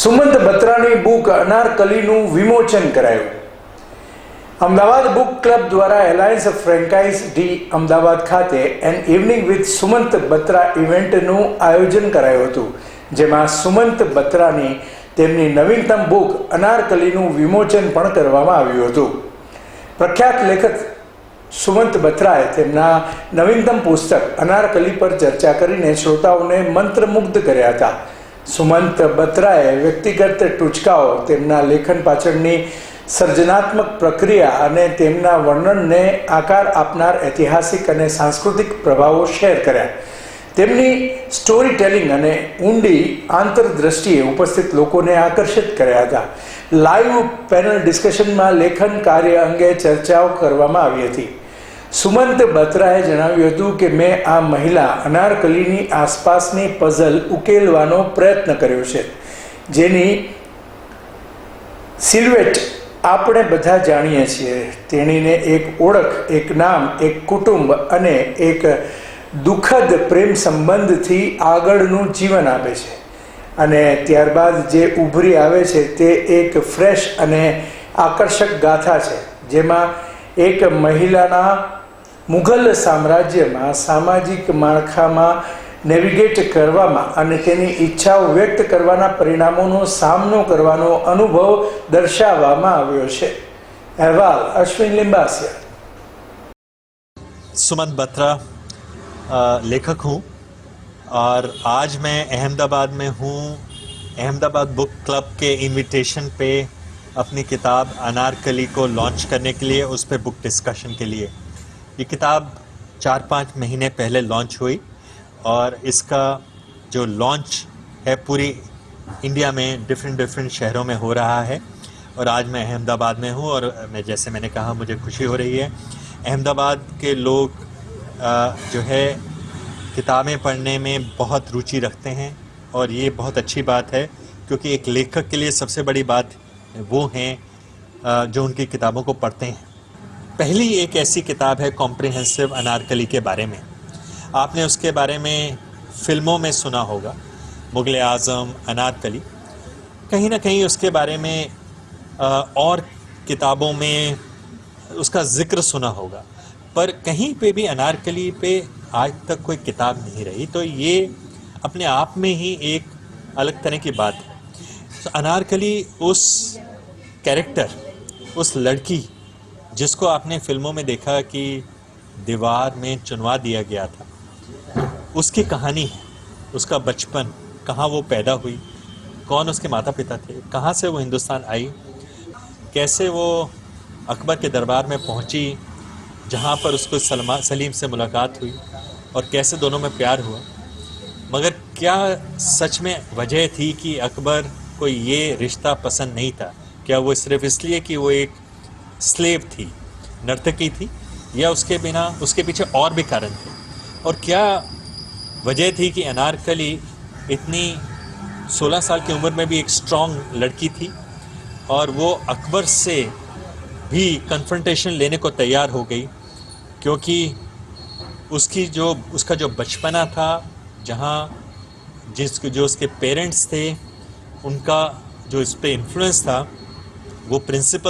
Sumant બત્રાની book અનારકલીનું વિમોચન કરાયું. અમદાવાદ બુક ક્લબ દ્વારા એલાયન્સ ફ્રેન્કાઇઝ ડી અમદાવાદ ખાતે an evening with Sumant Batra ઇવેન્ટનું આયોજન કરાયું હતું, જેમાં સુમંત બત્રાની તેમની નવીનતમ બુક અનારકલીનું વિમોચન પણ કરવામાં આવ્યું હતું. પ્રખ્યાત લેખક સુમંત બત્રાએ તેમના નવીનતમ પુસ્તક અનારકલી પર ચર્ચા કરીને શ્રોતાઓને મંત્રમુગ્ધ કર્યા હતા. સુમંત બત્રાએ વ્યક્તિગત ટૂચકાઓ તેમના લેખન પાછળની સર્જનાત્મક પ્રક્રિયા અને તેમના વર્ણનને આકાર આપનાર ઐતિહાસિક અને સાંસ્કૃતિક પ્રભાવો શેર કર્યા. તેમની સ્ટોરી ટેલિંગ અને ઊંડી આંતરદ્રષ્ટિએ ઉપસ્થિત લોકોને આકર્ષિત કર્યા હતા. લાઈવ પેનલ ડિસ્કશનમાં લેખન કાર્ય અંગે ચર્ચાઓ કરવામાં આવી હતી. સુમંત બત્રાએ જણાવ્યું હતું કે મેં આ મહિલા અનારકલીની આસપાસની પઝલ ઉકેલવાનો પ્રયત્ન કર્યો છે, જેની સિલ્વેટ આપણે બધા જાણીએ છીએ. તેણીને એક ઓળખ, એક નામ, એક કુટુંબ અને એક દુઃખદ પ્રેમ સંબંધથી આગળનું જીવન આપે છે. અને ત્યારબાદ જે ઉભરી આવે છે તે એક ફ્રેશ અને આકર્ષક ગાથા છે, જેમાં એક મહિલાના મુઘલ સામ્રાજ્યમાં સામાજિક માળખામાં નેવિગેટ કરવામાં અને તેની ઈચ્છાઓ વ્યક્ત કરવાના પરિણામોનો સામનો કરવાનો અનુભવ દર્શાવવામાં આવ્યો છે અહેવાલ અશ્વિન લિંબાસિયા सुमंत बत्रा अ, लेखक हूँ और आज मैं अहमदाबाद में हूँ अहमदाबाद बुक क्लब के इनविटेशन पे अपनी किताब अनारकली को लॉन्च करने के लिए उस पर बुक डिस्कशन के लिए ये किताब चार पाँच महीने पहले लॉन्च हुई और इसका जो लॉन्च है पूरी इंडिया में डिफरेंट डिफरेंट शहरों में हो रहा है और आज मैं अहमदाबाद में हूँ और मैं जैसे मैंने कहा, मुझे खुशी हो रही है। अहमदाबाद के लोग जो है, किताबें पढ़ने में बहुत रुचि रखते हैं और ये बहुत अच्छी बात है क्योंकि एक लेखक के लिए सबसे बड़ी बात वो हैं जो उनकी किताबों को पढ़ते हैं। पहली एक ऐसी किताब है कॉम्प्रिहेंसिव अनारकली के बारे में। आपने उसके बारे में फ़िल्मों में सुना होगा, मुगल आज़म, अनारकली। कहीं ना कहीं उसके बारे में और किताबों में उसका ज़िक्र सुना होगा। पर कहीं पे भी अनारकली पे आज तक कोई किताब नहीं रही तो ये अपने आप में ही एक अलग तरह की बात है। तो अनारकली उस कैरेक्टर, उस लड़की जिसको आपने फ़िल्मों में देखा कि दीवार में चुनवा दिया गया था, उसकी कहानी है, उसका बचपन, कहाँ वो पैदा हुई, कौन उसके माता पिता थे, कहाँ से वो हिंदुस्तान आई, कैसे वो अकबर के दरबार में पहुँची, जहाँ पर उसको सलमा, सलीम से मुलाकात हुई और कैसे दोनों में प्यार हुआ। मगर क्या सच में वजह थी कि अकबर को ये रिश्ता पसंद नहीं था? क्या वो सिर्फ़ इसलिए कि वो एक स्लेव थी, नर्तकी थी, या उसके बिना, उसके पीछे और भी कारण थे? और क्या वजह थी कि अनारकली इतनी 16 साल की उम्र में भी एक स्ट्रॉन्ग लड़की थी और वो अकबर से भी कन्फ्रंटेशन लेने को तैयार हो गई? क्योंकि उसकी जो, उसका जो बचपना था, जहाँ जिस, जो उसके पेरेंट्स थे, उनका जो इस पर इन्फ्लुएंस था, वो प्रिंसिपल